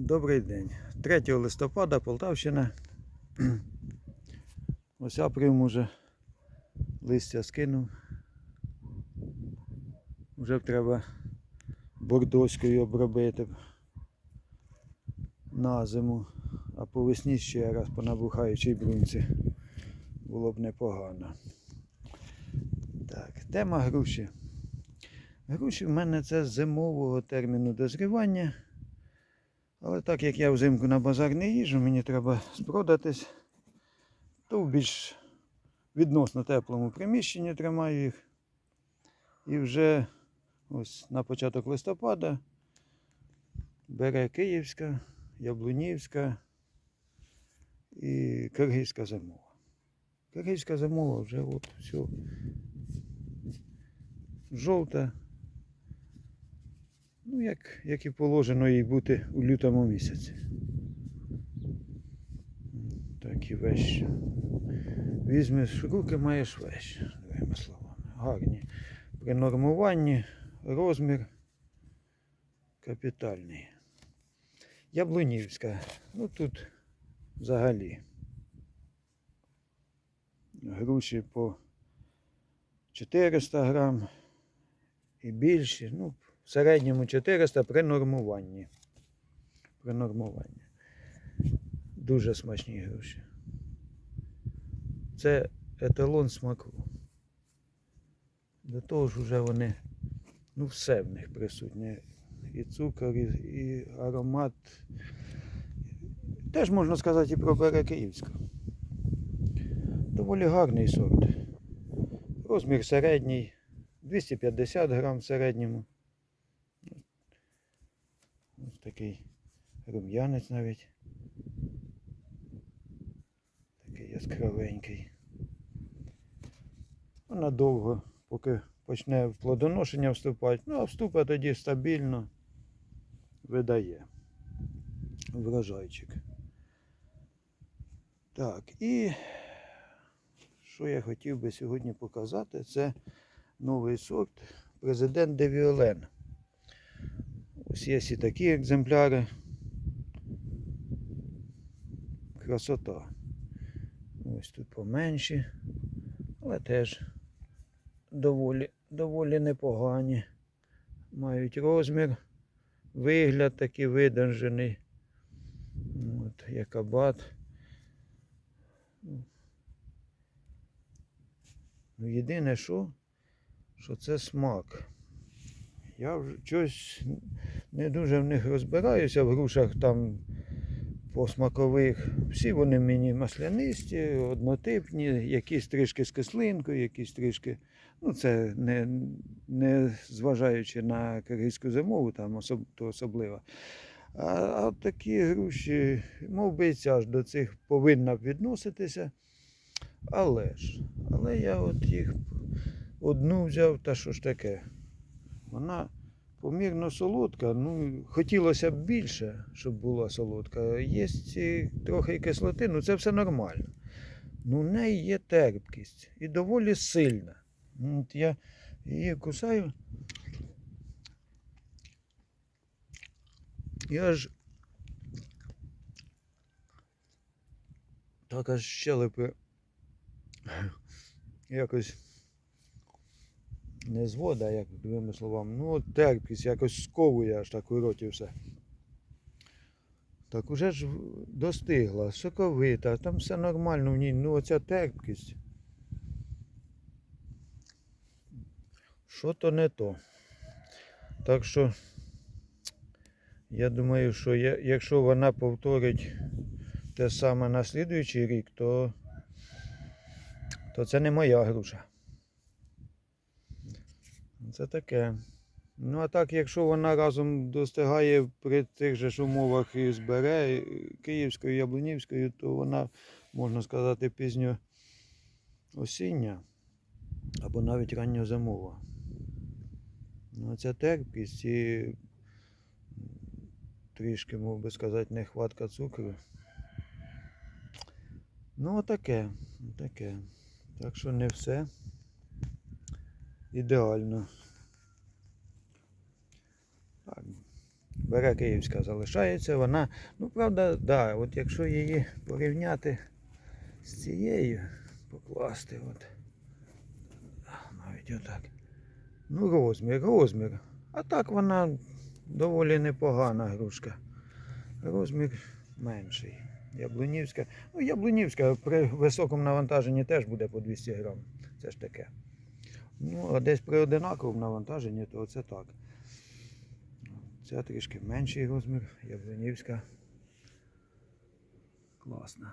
Добрий день. 3 листопада Полтавщина. Ось апріум уже листя скинув. Вже треба бордоською обробити на зиму, а по весні ще раз по набухаючій брунці було б непогано. Так, тема груші. Груші в мене це з зимового терміну дозрівання. Але так як я взимку на базар не їжджу, мені треба спродатись, то в більш відносно теплому приміщенні тримаю їх. І вже ось на початок листопада бере Київська, Яблунівська і Киргизька зимова. Киргизька зимова вже от все. Жовта. Ну, як, як і положено їй бути у лютому місяці. Такі вещі. Візьмеш руки, маєш вещі, другими словами. Гарні. При нормуванні розмір капітальний. Яблунівська. Ну тут взагалі. Груші по 400 грам і більші. Ну, в середньому 400 при нормуванні. При нормуванні. Дуже смачні груші. Це еталон смаку. До того ж вже вони, ну все в них присутнє. І цукор, і, і аромат. Теж можна сказати і про бере Київську. Доволі гарний сорт. Розмір середній, 250 грам в середньому. Ось такий рум'янець навіть. Такий яскравенький. Вона довго, поки почне в плодоношення вступати. Ну, а вступа тоді стабільно видає врожайчик. Так, і що я хотів би сьогодні показати, це новий сорт президент Девіолен. Ось є і такі екземпляри. Красота. Ось тут поменші, але теж доволі, доволі непогані. Мають розмір, вигляд такий видержаний. От, як абат. Ну, єдине що, що це смак. Я вже щось не дуже в них розбираюся в грушах там по смакових. Всі вони мені маслянисті, однотипні, якісь трішки з кислинкою, якісь трішки. Ну, це не, не зважаючи на киргизьку зимову, там особ, то особливо. А, а такі груші, мов би і ця ж до цих повинна відноситися. Але ж, але я от їх одну взяв, та що ж таке? Вона помірно солодка. Ну, хотілося б більше, щоб була солодка. Є трохи кислоти, ну це все нормально. Ну, в неї є терпкість і доволі сильна. От я її кусаю. Я ж так аж щелепи якось не звода, як другими словами. Ну, терпкість якось сковує аж так у роті все. Так уже ж достигла, соковита, там все нормально в ній, ну оця терпкість. Що то не то. Так що я думаю, що я, якщо вона повторить те саме на слідуючий рік, то, то це не моя груша. Це таке. Ну, а так, якщо вона разом достигає при тих же ж умовах і збере Київською, Яблунівською, то вона, можна сказати, пізньо осіння або навіть ранньозимова. Ну, ця терпкість і трішки, мов би сказати, нехватка цукру. Ну, отаке, таке. Так що не все ідеально. Бере київська, залишається вона. Ну, правда, да, от якщо її порівняти з цією, покласти, от, навіть отак. Ну, розмір, розмір. А так вона доволі непогана грушка. Розмір менший. Яблунівська. Ну, яблунівська при високому навантаженні теж буде по 200 грам. Це ж таке. Ну, а десь при одинаковому навантаженні, то це так. Це трішки менший розмір, яблунівська. Класна.